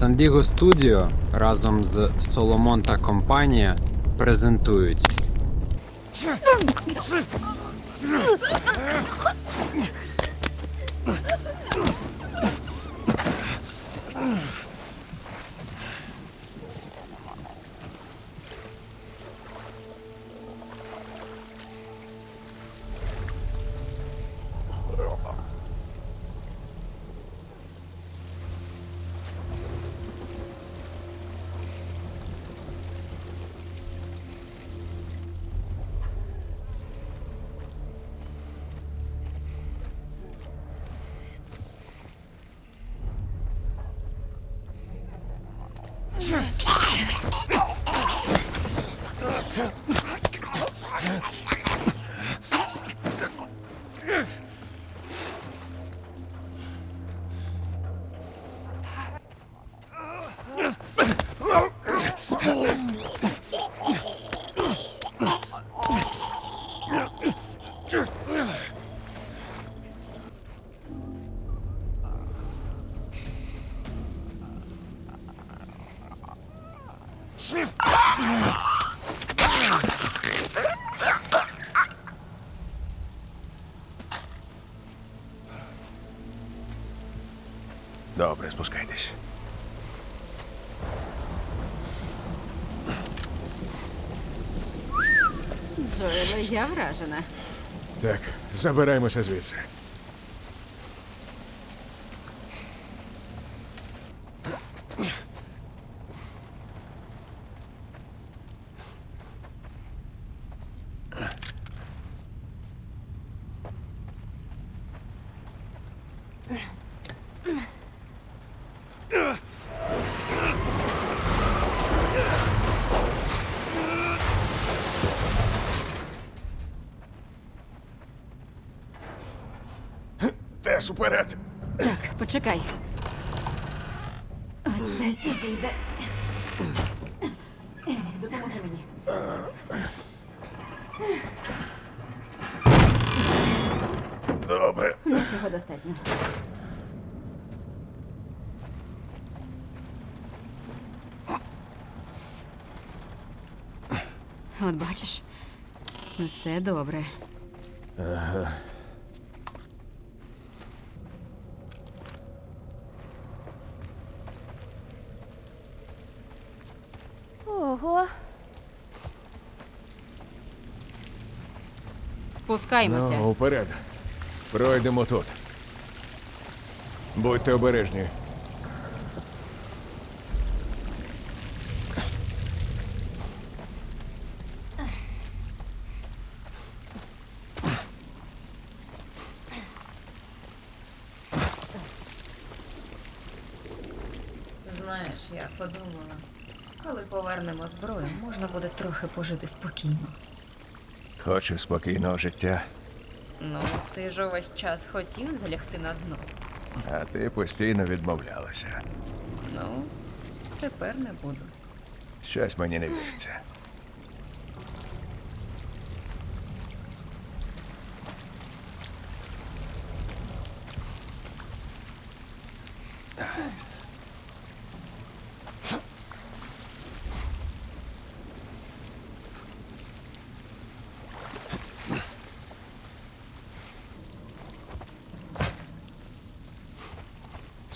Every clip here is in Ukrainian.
Sandigo Studio разом з Соломон та компанія презентують я вражена. Так, забираємося звідси. Тес, уперед! Так, почекай. Допоможи мені. Добре. Цього достатньо. От бачиш, все добре. Ага. Ого. Спускаємося. Ну, уперед. Пройдемо тут. Будьте обережні. Знаєш, я подумала, коли повернемо зброю, можна буде трохи пожити спокійно. Хочу спокійного життя, Ну, ти ж увесь час хотів залягти на дно. а ти постійно відмовлялася. Ну, тепер не буду. Щось мені не віриться.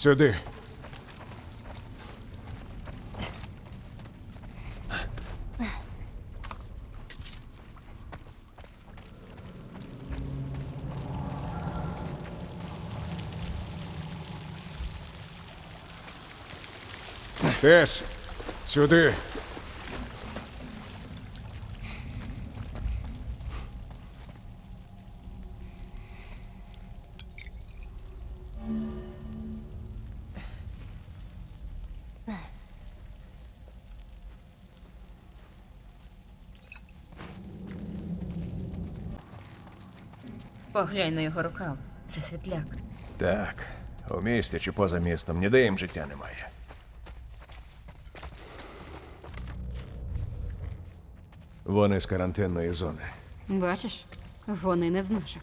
Сюди. Тес, сюди. Поглянь на його рукав. Це світляк. Так, у місті чи поза містом, ніде їм життя немає. Вони з карантинної зони. Бачиш, вони не з наших.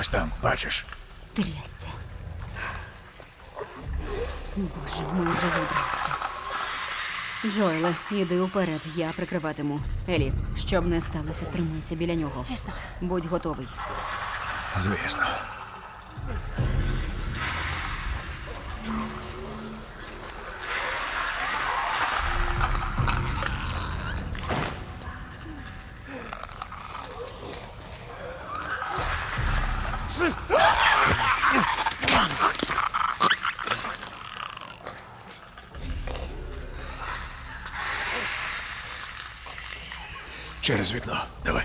Ось там, бачиш? Трясця. Боже, ми вже вибралися. Джойле, іди уперед, я прикриватиму. Елі, щоб не сталося, тримайся біля нього. Звісно. Будь готовий. Звісно. Через вікно. Давай.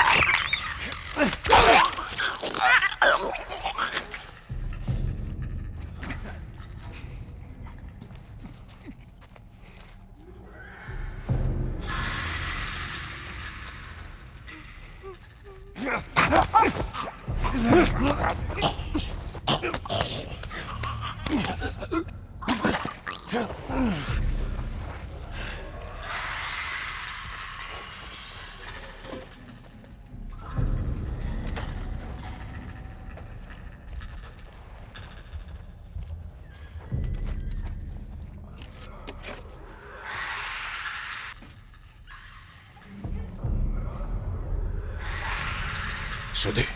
Сюди.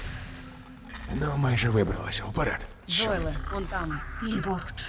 Ну, майже вибралися вперед. Джойле, он там. Ліворуч.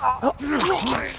Добре.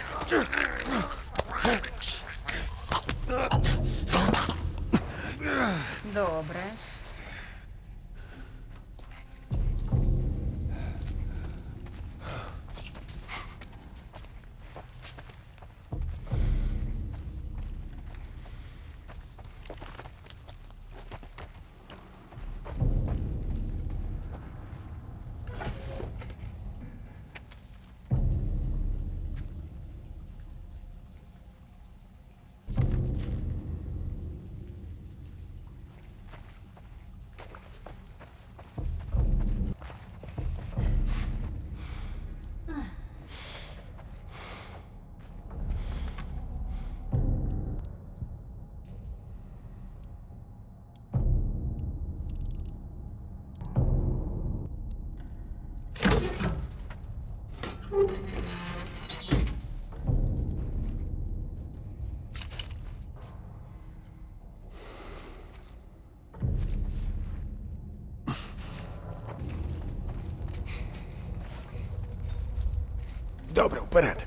Добре, вперед.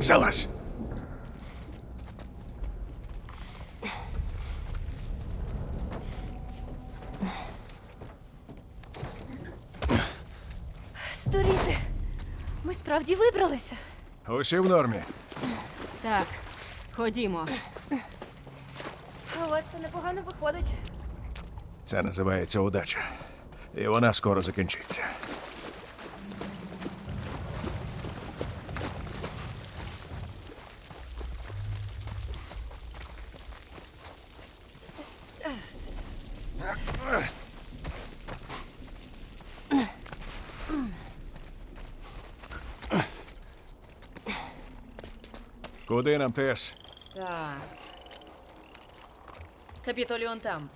Залазь. Здуріти. Ми справді вибралися. Усі в нормі. Так, ходімо. У це непогано виходить. Це називається удача. І вона скоро закінчиться. Куди нам Тес? Так. Капітоліон там.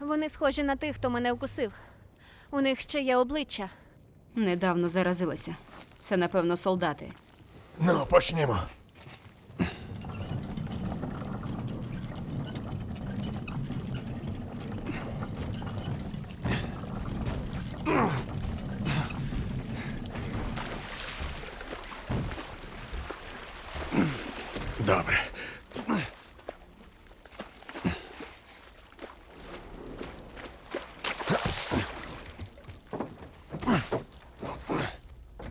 Вони схожі на тих, хто мене вкусив. У них ще є обличчя. Недавно заразилася. Це, напевно, солдати. Ну, почнімо. Добре.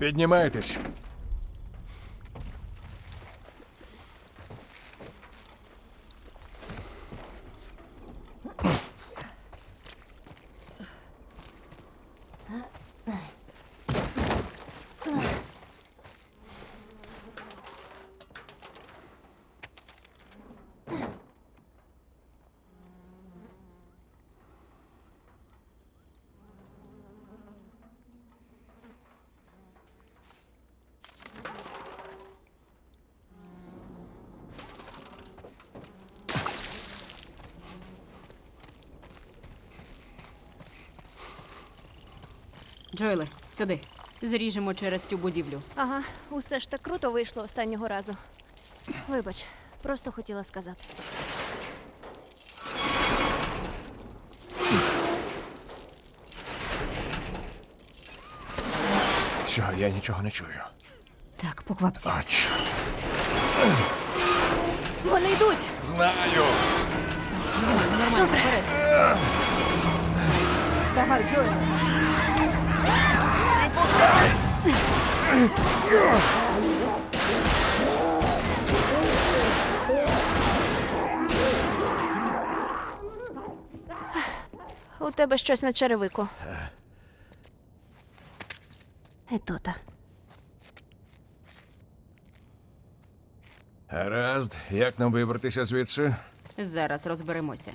Піднімайтесь. Джойле, сюди. Зріжемо через цю будівлю. Ага, усе ж так круто вийшло останнього разу. Вибач, просто хотіла сказати. Що, я нічого не чую. Так, поквапся. А, чорт. Вони йдуть! Знаю. Нормально, вперед. У тебе щось на черевику. І тут. Гаразд, як нам вибратися звідси? Зараз розберемося.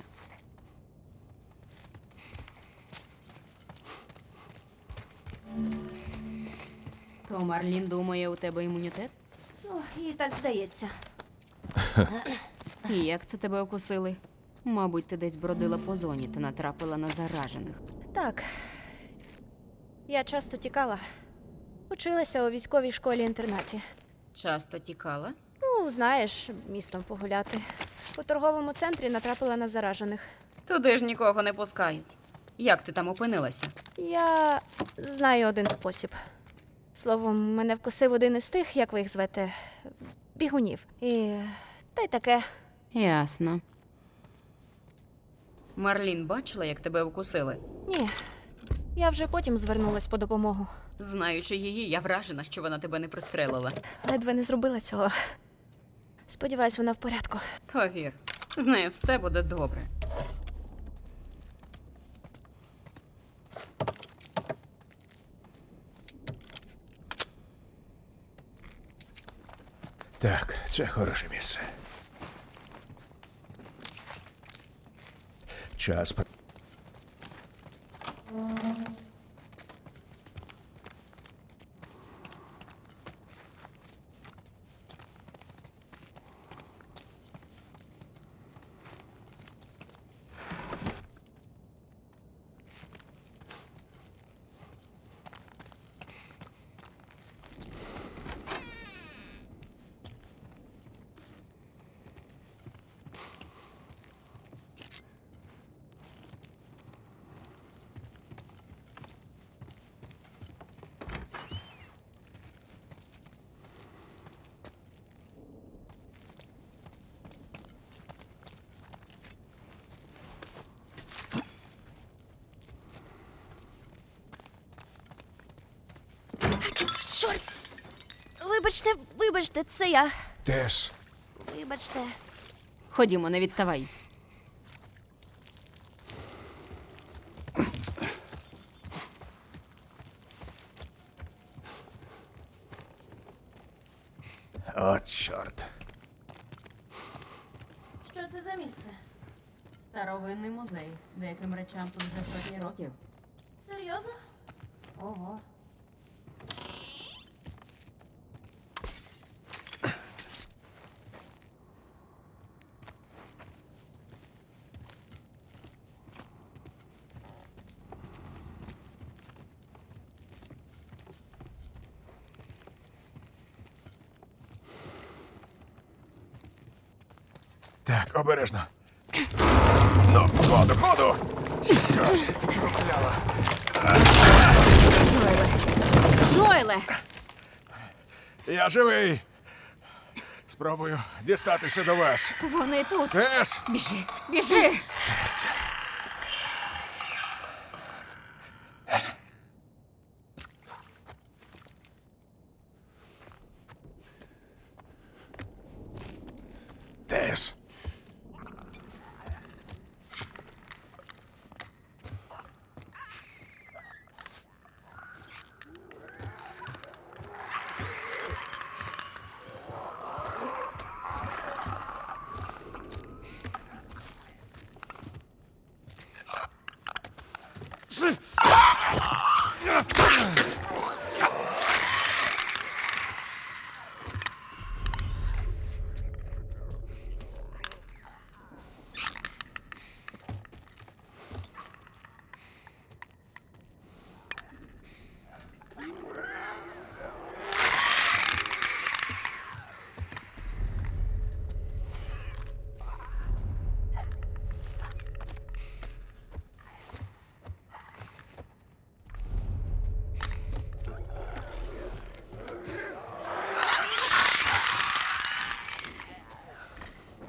То Марлін думає, у тебе імунітет? Ну, їй так здається. І як це тебе окусили? Мабуть, ти десь бродила по зоні та натрапила на заражених. Так. Я часто тікала. Училася у військовій школі-інтернаті. Часто тікала? Ну, знаєш, містом погуляти. У торговому центрі натрапила на заражених. Туди ж нікого не пускають. Як ти там опинилася? Я знаю один спосіб. Словом, мене вкусив один із тих, як ви їх звете, бігунів. І та й таке. Ясно. Марлін бачила, як тебе вкусили? Ні. Я вже потім звернулась по допомогу. Знаючи її, я вражена, що вона тебе не пристрелила. Ледве не зробила цього. Сподіваюсь, вона в порядку. Повір, з нею все буде добре. Так, це хороше місце. Час. Чорт! Вибачте, вибачте, це я. Тес, Вибачте. Ходімо, не відставай. от чорт. Що це за місце? Старовинний музей. Деяким речам тут вже сотні років. Серйозно? Ого. Так, обережно. Ну! Чорт, прокляла. Джоеле! Джоеле! Я живий. Спробую дістатися до вас. Вони тут. Тес! Біжи, біжи! Тес!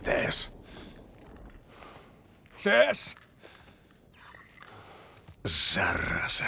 Тес! Тес! Зараза!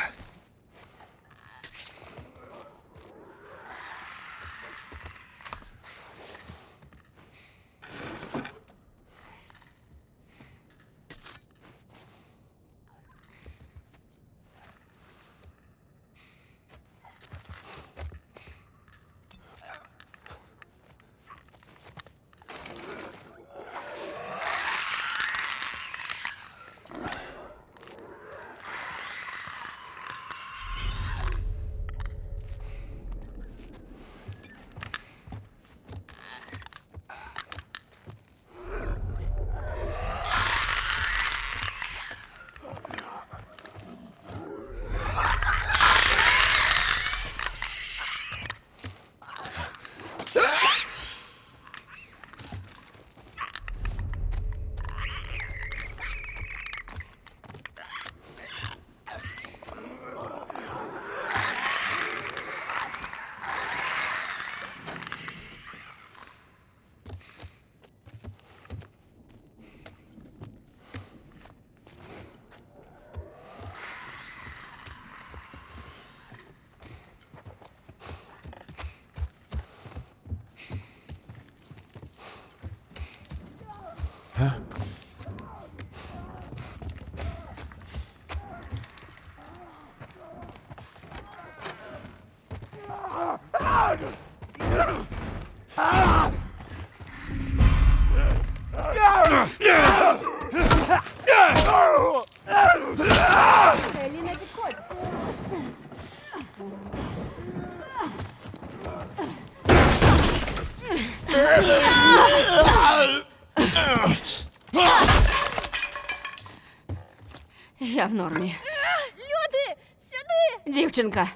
Сюди!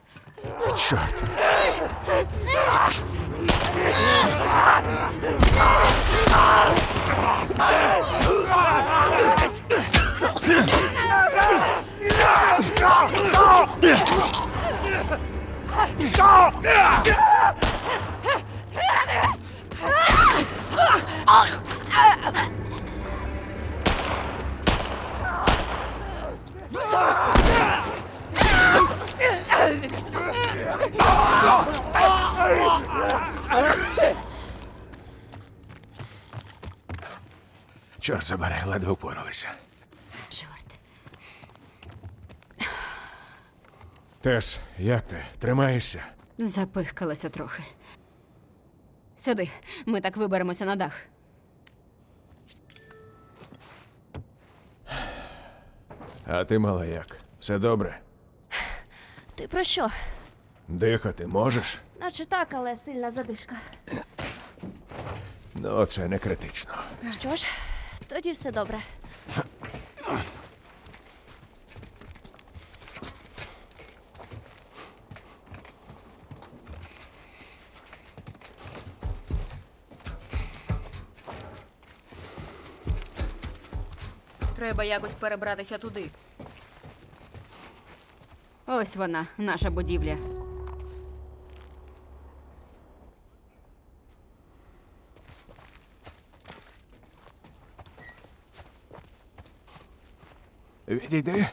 Чорт. Чорт забере, ледве впоралися. чорт. Тес, як ти? Тримаєшся? Запихкалася трохи. Сюди. Ми так виберемося на дах. А ти мала як? Все добре? Ти про що? Дихати можеш? Наче так, але сильна задишка. Ну, це не критично. Що ж, тоді все добре. Треба якось перебратися туди. Ось вона, наша будівля. Відійди.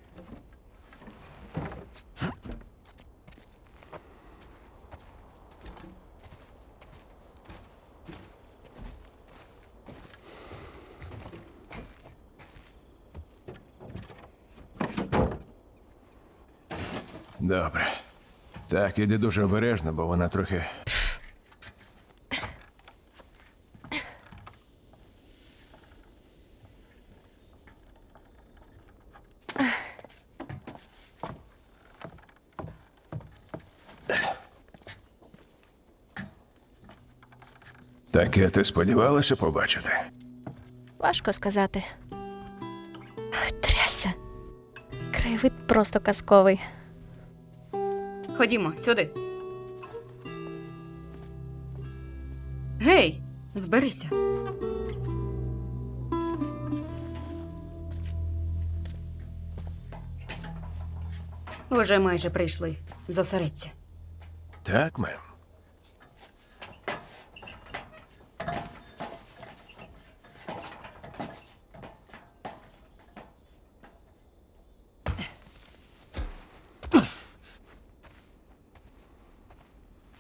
Добре. Так, іди дуже обережно, бо вона трохи. Таке ти сподівалася побачити? Важко сказати. Трясся. Краєвид просто казковий. Ходімо, сюди. Гей, зберися. Уже майже прийшли. Зосередься. Так, мем.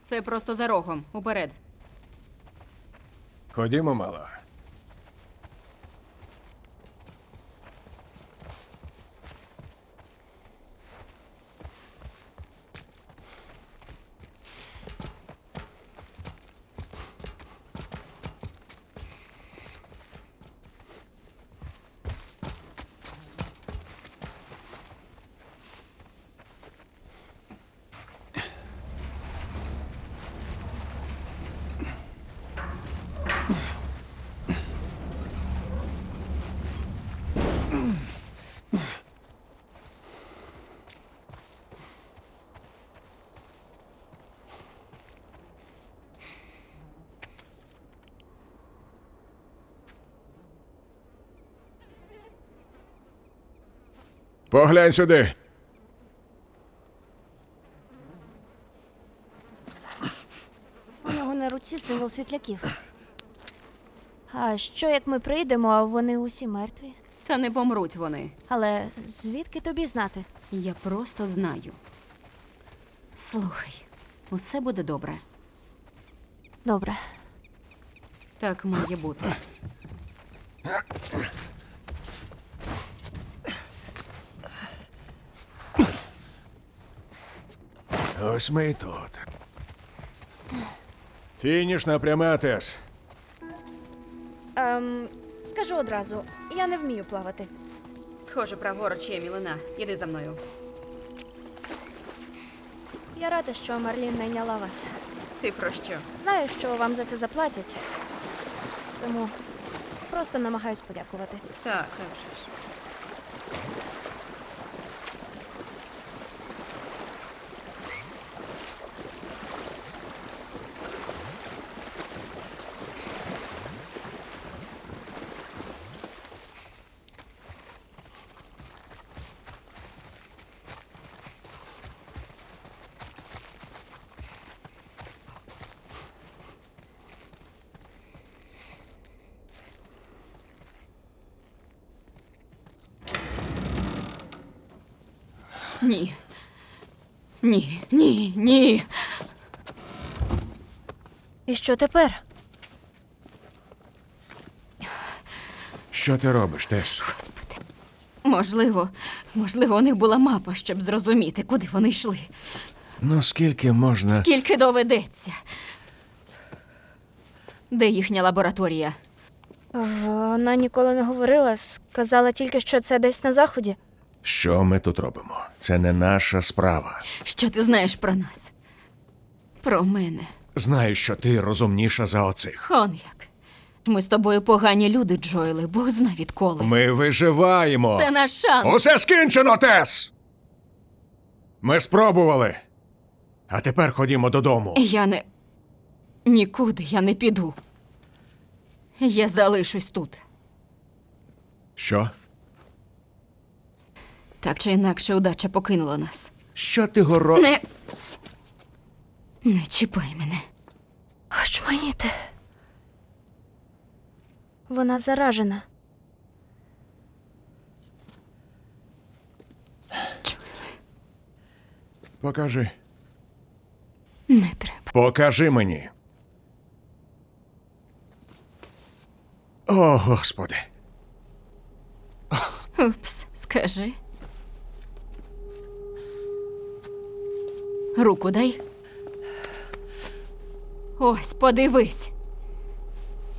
Це просто за рогом. Уперед. Ходімо, мала. Поглянь сюди. У нього на руці символ світляків. А що як ми прийдемо, а вони усі мертві? Та не помруть вони. Але звідки тобі знати? Я просто знаю. Слухай, усе буде добре. Добре. Так має бути. Ось ми і тут. Фінішна пряма Тес. Ем, скажу одразу, я не вмію плавати. Схоже, праворуч є мілина. Іди за мною. Я рада, що Марлін найняла вас. Ти про що? Знаю, що вам за це заплатять. Тому просто намагаюсь подякувати. Так, вже ж. Ні. Ні, ні, ні. І що тепер? Що ти робиш, Тес? Господи. Можливо, можливо, у них була мапа, щоб зрозуміти, куди вони йшли. Ну скільки можна. Скільки доведеться. Де їхня лабораторія? Вона ніколи не говорила, сказала тільки, що це десь на заході. Що ми тут робимо? Це не наша справа. Що ти знаєш про нас? Про мене. Знаю, що ти розумніша за оцих. Он як. Ми з тобою погані люди, Джоеле, Бог зна відколи. Ми виживаємо. Це наш шанс. Усе скінчено, Тес! Ми спробували. А тепер ходімо додому. Я не. Нікуди я не піду. Я залишусь тут. Що? Так чи інакше удача покинула нас. Що ти горо... Не. Не чіпай мене. Очманіти. Вона заражена. Покажи. Не треба. Покажи мені. О, господи. Упс, скажи. Руку дай. Ось, подивись.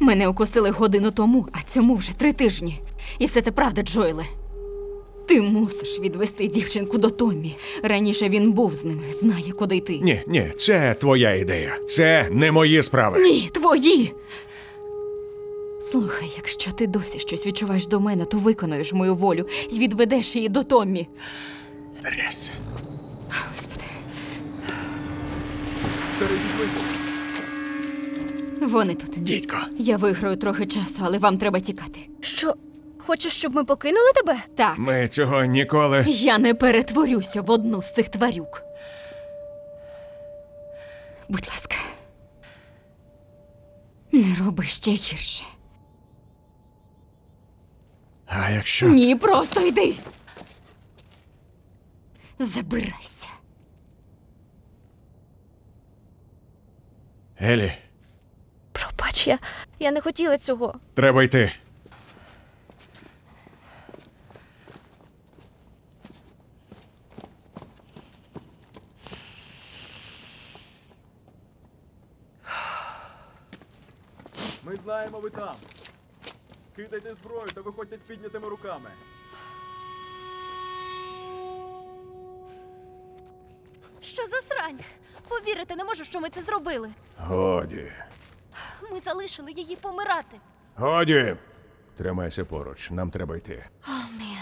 Мене укусили годину тому, а цьому вже три тижні. І все це правда, Джойле. Ти мусиш відвести дівчинку до Томмі. Раніше він був з ними, знає, куди йти. Ні, ні, це твоя ідея. Це не мої справи. Ні, твої. Слухай, якщо ти досі щось відчуваєш до мене, то виконуєш мою волю і відведеш її до Томмі. Трясся. Вони тут. Дідько. Я виграю трохи часу, але вам треба тікати. Що, хочеш, щоб ми покинули тебе? Так, Ми цього ніколи. я не перетворюся в одну з цих тварюк. Будь ласка. Не роби ще гірше. А якщо. Ні, просто йди. Забирайся. Елі, Пробач, я, я не хотіла цього. треба йти. Ми знаємо, ви там. Кидайте зброю та виходьте з піднятими руками. Що за срань? Повірити не можу, що ми це зробили. Годі. Ми залишили її помирати. Годі. Тримайся поруч, нам треба йти. О, мій